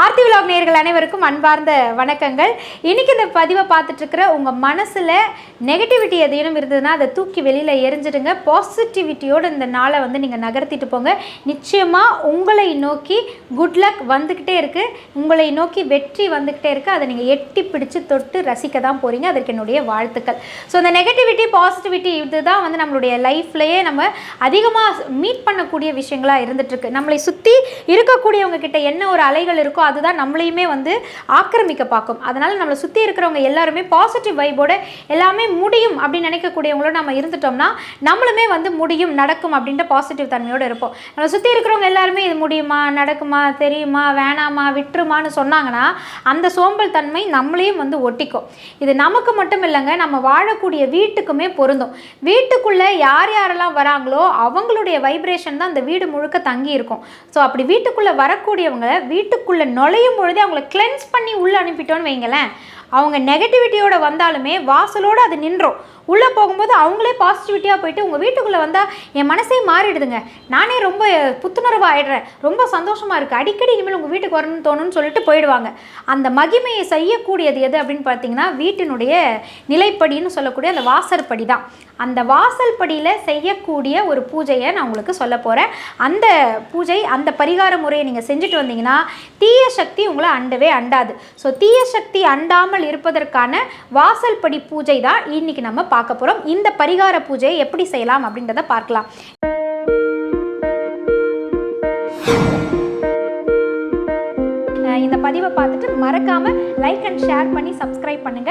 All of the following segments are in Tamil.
ஆர்த்தி விலாக் நேர்கள் அனைவருக்கும் அன்பார்ந்த வணக்கங்கள். இன்னைக்கு இந்த பதிவை பார்த்துட்ருக்கிற உங்கள் மனசில் நெகட்டிவிட்டி எதையும் இருந்ததுன்னா அதை தூக்கி வெளியில் எரிஞ்சிடுங்க. பாசிட்டிவிட்டியோட இந்த நாளை வந்து நீங்கள் நகர்த்திட்டு போங்க. நிச்சயமாக உங்களை நோக்கி குட் லக் வந்துக்கிட்டே இருக்குது உங்களை நோக்கி வெற்றி வந்துக்கிட்டே இருக்குது அதை நீங்கள் எட்டி பிடிச்சு தொட்டு ரசிக்க தான் போகிறீங்க அதற்கு என்னுடைய வாழ்த்துக்கள். ஸோ இந்த நெகட்டிவிட்டி பாசிட்டிவிட்டி இதுதான் வந்து நம்மளுடைய லைஃப்லேயே நம்ம அதிகமாக மீட் பண்ணக்கூடிய விஷயங்களாக இருந்துகிட்ருக்கு நம்மளை சுற்றி இருக்கக்கூடியவங்க கிட்ட என்ன ஒரு அலைகள் இருக்கோ அதுதான் நம்மளையுமே வந்து ஆக்கிரமிக்க பார்க்கும். அதனால் நம்மளை சுற்றி இருக்கிறவங்க எல்லாருமே பாசிட்டிவ் வைபோட எல்லாமே முடியும் அப்படின்னு நினைக்கக்கூடியவங்களோட நம்ம இருந்துட்டோம்னா நம்மளுமே வந்து முடியும் நடக்கும் அப்படின்ற பாசிட்டிவ் தன்மையோடு இருப்போம். நம்மளை சுற்றி இருக்கிறவங்க எல்லாருமே இது முடியுமா நடக்குமா தெரியுமா வேணாமா விட்டுருமான்னு சொன்னாங்கன்னா அந்த சோம்பல் தன்மை நம்மளையும் வந்து ஒட்டிக்கும். இது நமக்கு மட்டும் இல்லைங்க நம்ம வாழக்கூடிய வீட்டுக்குமே பொருந்தும். வீட்டுக்குள்ளே யார் யாரெல்லாம் வராங்களோ அவங்களுடைய வைப்ரேஷன் தான் அந்த வீடு முழுக்க தங்கி இருக்கும் ஸோ அப்படி வீட்டுக்குள்ளே வரக்கூடியவங்க வீட்டுக்குள்ளே நுழையும் பொழுதே அவங்கள கிளென்ஸ் பண்ணி உள்ளே அனுப்பிட்டோன்னு வைங்களேன். அவங்க நெகட்டிவிட்டியோட வந்தாலுமே வாசலோடு அது நின்றோம். உள்ளே போகும்போது அவங்களே பாசிட்டிவிட்டியாக போயிட்டு உங்கள் வீட்டுக்குள்ளே வந்தால் என் மனசே மாறிடுதுங்க. நானே ரொம்ப புத்துணர்வு ஆயிடுறேன் ரொம்ப சந்தோஷமாக இருக்குது அடிக்கடி இனிமேல் உங்கள் வீட்டுக்கு வரணும்னு தோணும்னு சொல்லிட்டு போயிடுவாங்க. அந்த மகிமையை செய்யக்கூடியது எது அப்படின்னு பார்த்தீங்கன்னா வீட்டினுடைய நிலைப்படின்னு சொல்லக்கூடிய அந்த வாசற்படி தான் அந்த வாசல் படியில் செய்யக்கூடிய ஒரு பூஜையை நான் உங்களுக்கு சொல்ல போகிறேன் அந்த பூஜை அந்த பரிகார முறையை நீங்கள் செஞ்சுட்டு வந்தீங்கன்னா தீய சக்தி உங்களை அண்டவே அண்டாது. ஸோ தீய சக்தி அண்டாமல் இருப்பதற்கான வாசல் படி பூஜை தான் இன்னைக்கு நம்ம பார்க்க போகிறோம் இந்த பரிகார பூஜையை எப்படி செய்யலாம் அப்படின்றத பார்க்கலாம். இந்த பதிவை பார்த்துட்டு மறக்காம லைக் அண்ட் ஷேர் பண்ணி சப்ஸ்கிரைப் பண்ணுங்க.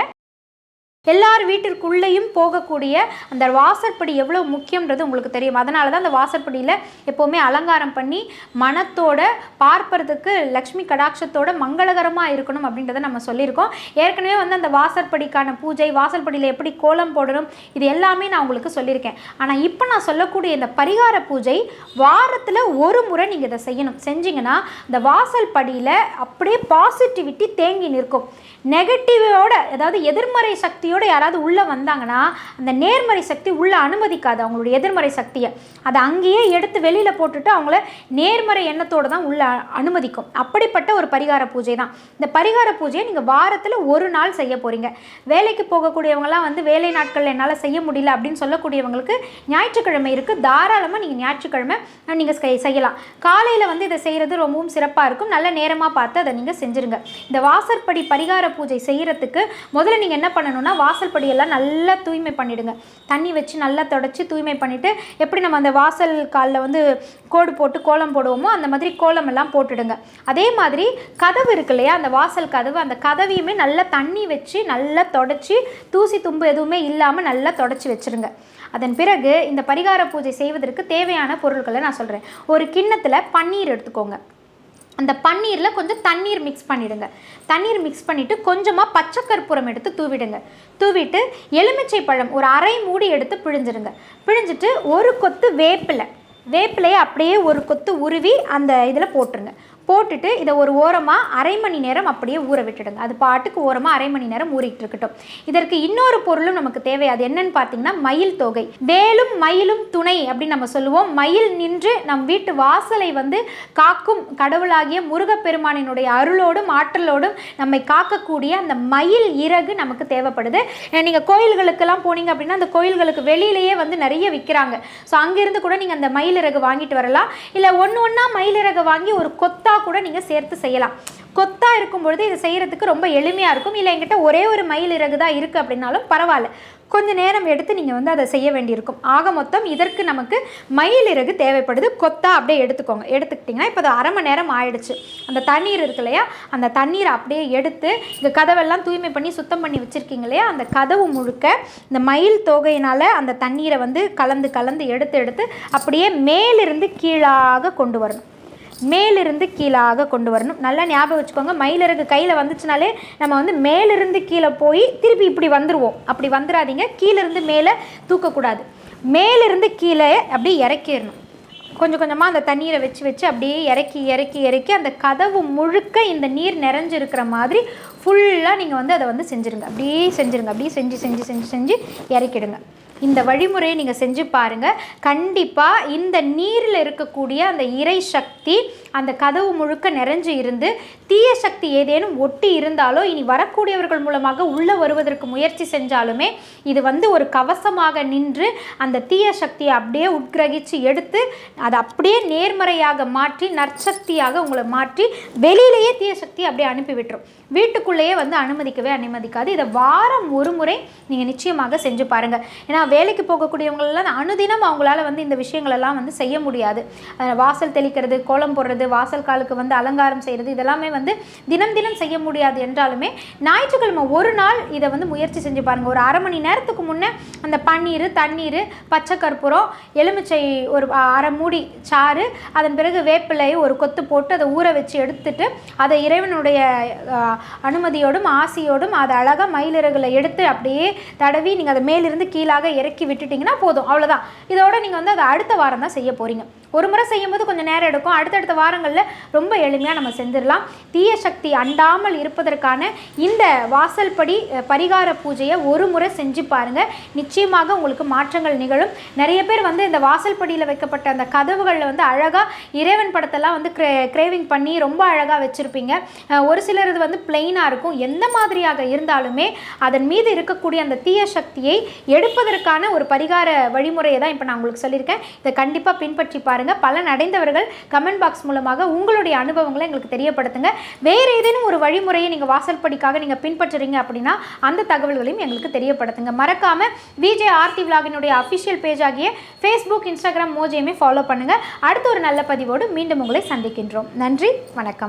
எல்லார் வீட்டிற்குள்ளேயும் போகக்கூடிய அந்த வாசற்படி எவ்வளோ முக்கியன்றது உங்களுக்கு தெரியும். அதனால தான் அந்த வாசற்படியில் எப்போவுமே அலங்காரம் பண்ணி மனத்தோட பார்ப்பறதுக்கு லக்ஷ்மி கடாட்சத்தோட மங்களகரமாக இருக்கணும் அப்படின்றத நம்ம சொல்லியிருக்கோம். ஏற்கனவே வந்து அந்த வாசற்படிக்கான பூஜை வாசற்படியில் எப்படி கோலம் போடணும் இது எல்லாமே நான் உங்களுக்கு சொல்லியிருக்கேன். ஆனால் இப்போ நான் சொல்லக்கூடிய இந்த பரிகார பூஜை வாரத்தில் ஒரு முறை நீங்கள் இதை செய்யணும். செஞ்சீங்கன்னா இந்த வாசல் படியில் அப்படியே பாசிட்டிவிட்டி தேங்கி நிற்கும். நெகட்டிவோட அதாவது எதிர்மறை சக்தியோட யாராவது உள்ளே வந்தாங்கன்னா அந்த நேர்மறை சக்தி உள்ளே அனுமதிக்காது அவங்களுடைய எதிர்மறை சக்தியை. அதை அங்கேயே எடுத்து வெளியில் போட்டுட்டு அவங்கள நேர்மறை எண்ணத்தோடு தான் உள்ள அனுமதிக்கும். அப்படிப்பட்ட ஒரு பரிகார பூஜை தான். இந்த பரிகார பூஜையை நீங்கள் வாரத்தில் ஒரு நாள் செய்ய போகிறீங்க வேலைக்கு போகக்கூடியவங்களாம் வந்து வேலை நாட்களில் என்னால் செய்ய முடியல அப்படின்னு சொல்லக்கூடியவங்களுக்கு ஞாயிற்றுக்கிழமை இருக்குது தாராளமாக நீங்கள் ஞாயிற்றுக்கிழமை நீங்கள் செய்யலாம். காலையில் வந்து இதை செய்கிறது ரொம்பவும் சிறப்பாக இருக்கும். நல்ல நேரமாக பார்த்து அதை நீங்கள் செஞ்சுருங்க. இந்த வாசற்படி பரிகார பூஜை செய்கிறதுக்கு முதல்ல நீங்கள் என்ன பண்ணணும்னா வாசல் படியெல்லாம் நல்லா தூய்மை பண்ணிவிடுங்க தண்ணி வச்சு நல்லா தொடச்சி தூய்மை பண்ணிவிட்டு எப்படி நம்ம அந்த வாசல் காலில் வந்து கோடு போட்டு கோலம் போடுவோமோ அந்த மாதிரி கோலம் எல்லாம் போட்டுடுங்க. அதே மாதிரி கதவு இருக்கு இல்லையா அந்த வாசல் கதவு அந்த கதவையுமே நல்லா தண்ணி வச்சு நல்லா தொடச்சி தூசி தும்பு எதுவுமே இல்லாமல் நல்லா தொடச்சி வச்சுருங்க. அதன் பிறகு இந்த பரிகார பூஜை செய்வதற்கு தேவையான பொருட்களை நான் சொல்கிறேன் ஒரு கிண்ணத்தில் பன்னீர் எடுத்துக்கோங்க. அந்த பன்னீரில் கொஞ்சம் தண்ணீர் மிக்ஸ் பண்ணிவிடுங்க தண்ணீர் மிக்ஸ் பண்ணிவிட்டு கொஞ்சமாக பச்சை கற்பூரம் எடுத்து தூவிடுங்க. தூவிட்டு எலுமிச்சை பழம் ஒரு அரை மூடி எடுத்து பிழிஞ்சிருங்க பிழிஞ்சிட்டு ஒரு கொத்து வேப்பிலை. வேப்பிலையை அப்படியே ஒரு கொத்து உருவி அந்த இதில் போட்டுருங்க. போட்டுட்டு இதை ஒரு ஓரமாக அரை மணி நேரம் அப்படியே ஊற விட்டுடுங்க. அது பாட்டுக்கு ஓரமாக அரை மணி நேரம் ஊறிட்டு இருக்கட்டும். இதற்கு இன்னொரு பொருளும் நமக்கு தேவை. அது என்னன்னு பார்த்தீங்கன்னா மயில் தொகை. வேலும் மயிலும் துணை அப்படின்னு நம்ம சொல்லுவோம். மயில் நின்று நம் வீட்டு வாசலை வந்து காக்கும் கடவுளாகிய முருகப்பெருமானினுடைய அருளோடும் ஆற்றலோடும் நம்மை காக்கக்கூடிய அந்த மயில் இறகு நமக்கு தேவைப்படுது. நீங்கள் கோயில்களுக்கெல்லாம் போனீங்க அப்படின்னா அந்த கோயில்களுக்கு வெளியிலேயே வந்து நிறைய விற்கிறாங்க ஸோ அங்கேருந்து கூட நீங்கள் அந்த மயில் இறகு வாங்கிட்டு வரலாம். இல்லை ஒன்று ஒன்றா மயில் இறகு வாங்கி ஒரு கொத்தா கூட நீங்கள் சேர்த்து செய்யலாம். கொத்தா இருக்கும் பொழுது இது செய்கிறதுக்கு ரொம்ப எளிமையாக இருக்கும். இல்லை என்கிட்ட ஒரே ஒரு மயில் இறகு தான் இருக்குது அப்படின்னாலும் பரவாயில்ல. கொஞ்சம் நேரம் எடுத்து நீங்கள் வந்து அதை செய்ய வேண்டியிருக்கும். ஆக மொத்தம் இதற்கு நமக்கு மயில் இறகு தேவைப்படுது. கொத்தா அப்படியே எடுத்துக்கோங்க. எடுத்துக்கிட்டிங்கன்னா இப்போ அது அரை மணி நேரம் ஆயிடுச்சு. அந்த தண்ணீர் இருக்கு இல்லையா? அந்த தண்ணீரை அப்படியே எடுத்து இந்த கதவெல்லாம் தூய்மை பண்ணி சுத்தம் பண்ணி வச்சுருக்கீங்க இல்லையா? அந்த கதவு முழுக்க இந்த மயில் தொகையினால் அந்த தண்ணீரை வந்து கலந்து கலந்து எடுத்து எடுத்து அப்படியே மேலிருந்து கீழாக கொண்டு வரணும். மேலிருந்து கீழாக கொண்டு வரணும். நல்லா ஞாபகம் வச்சுக்கோங்க மயிலிறகு கையில் வந்துச்சுனாலே நம்ம வந்து மேலிருந்து கீழே போய் திருப்பி இப்படி வந்துடுவோம் அப்படி வந்துடாதீங்க கீழேருந்து மேலே தூக்கக்கூடாது. மேலிருந்து கீழே அப்படியே இறக்கிடணும். கொஞ்சம் கொஞ்சமாக அந்த தண்ணீரை வச்சு வச்சு அப்படியே இறக்கி இறக்கி இறக்கி அந்த கதவு முழுக்க இந்த நீர் நிறைஞ்சிருக்கிற மாதிரி ஃபுல்லாக நீங்கள் வந்து அதை வந்து செஞ்சுருங்க. அப்படியே செஞ்சுருங்க அப்படியே செஞ்சு செஞ்சு செஞ்சு செஞ்சு இறக்கிடுங்க. இந்த வழிமுறையை நீங்கள் செஞ்சு பாருங்கள் கண்டிப்பாக இந்த நீரில் இருக்கக்கூடிய அந்த இறை சக்தி அந்த கதவு முழுக்க நிறைஞ்சு இருந்து தீய சக்தி ஏதேனும் ஒட்டி இருந்தாலோ இனி வரக்கூடியவர்கள் மூலமாக உள்ளே வருவதற்கு முயற்சி செஞ்சாலுமே இது வந்து ஒரு கவசமாக நின்று அந்த தீய சக்தியை அப்படியே உட்கிரகிச்சு எடுத்து அதை அப்படியே நேர்மறையாக மாற்றி நற்சக்தியாக உங்களை மாற்றி வெளியிலேயே தீய சக்தி அப்படியே அனுப்பி விட்டுரும். வீட்டுக்குள்ளேயே வந்து அனுமதிக்கவே அனுமதிக்காது. இதை வாரம் ஒரு முறை நீங்கள் நிச்சயமாக செஞ்சு பாருங்கள் ஏன்னா வேலைக்கு போகக்கூடியவங்களெல்லாம் அனுதினம் அவங்களால வந்து இந்த விஷயங்களெல்லாம் வந்து செய்ய முடியாது. வாசல் தெளிக்கிறது கோலம் போடுறது வாசல் காலுக்கு வந்து அலங்காரம் செய்கிறது இதெல்லாமே வந்து தினம் தினம் செய்ய முடியாது என்றாலுமே ஞாயிற்றுக்கிழமை ஒரு நாள் இதை வந்து முயற்சி செஞ்சு பாருங்கள் ஒரு அரை மணி நேரத்துக்கு முன்னே அந்த பன்னீர் தண்ணீர் பச்சை கற்பூரம் எலுமிச்சை ஒரு அரை மூடி சாறு அதன் பிறகு வேப்பிலை ஒரு கொத்து போட்டு அதை ஊற வச்சு எடுத்துட்டு அதை இறைவனுடைய அனுமதியோடும் ஆசியோடும் அதை அழகாக மயிலிறகுல எடுத்து அப்படியே தடவி நீங்கள் அதை மேலிருந்து கீழாக இறக்கி விட்டுட்டிங்கன்னா போதும். அவ்வளோதான் இதோட நீங்கள் வந்து அதை அடுத்த வாரம் தான் செய்ய போகிறீங்க ஒரு முறை செய்யும்போது கொஞ்சம் நேரம் எடுக்கும். அடுத்தடுத்த வாரங்களில் ரொம்ப எளிமையாக நம்ம செஞ்சிடலாம். தீய சக்தி அண்டாமல் இருப்பதற்கான இந்த வாசல்படி பரிகார பூஜையை ஒரு முறை செஞ்சு பாருங்கள் நிச்சயமாக உங்களுக்கு மாற்றங்கள் நிகழும். நிறைய பேர் வந்து இந்த வாசல்படியில் வைக்கப்பட்ட அந்த கதவுகளில் வந்து அழகாக இறைவன் படத்தெல்லாம் வந்து க்ரே கிரேவிங் பண்ணி ரொம்ப அழகாக வச்சுருப்பீங்க. ஒரு சிலர் இது வந்து பிளெயினாக இருக்கும். எந்த மாதிரியாக இருந்தாலுமே அதன் மீது இருக்கக்கூடிய அந்த தீய சக்தியை எடுப்பதற்கான ஒரு பரிகார வழிமுறையை தான் இப்போ நான் உங்களுக்கு சொல்லியிருக்கேன். இதை கண்டிப்பாக பின்பற்றி பாருங்கள் பலன் அடைந்தவர்கள் கமெண்ட் பாக்ஸ் மூலமாக உங்களுடைய அனுபவங்களை எங்களுக்கு தெரியப்படுத்துங்க. வேறு ஏதேனும் ஒரு வழிமுறையை நீங்கள் வாசல்படிக்காக நீங்கள் பின்பற்றுறீங்க அப்படின்னா அந்த தகவல்களையும் எங்களுக்கு தெரியப்படுத்துங்க. மறக்காமல் விஜே ஆர்த்தி விலாகினுடைய அஃபிஷியல் பேஜ் ஆகிய ஃபேஸ்புக் இன்ஸ்டாகிராம் மோஜையுமே ஃபாலோ பண்ணுங்கள் அடுத்த ஒரு நல்ல பதிவோடு மீண்டும் உங்களை சந்திக்கின்றோம். நன்றி வணக்கம்.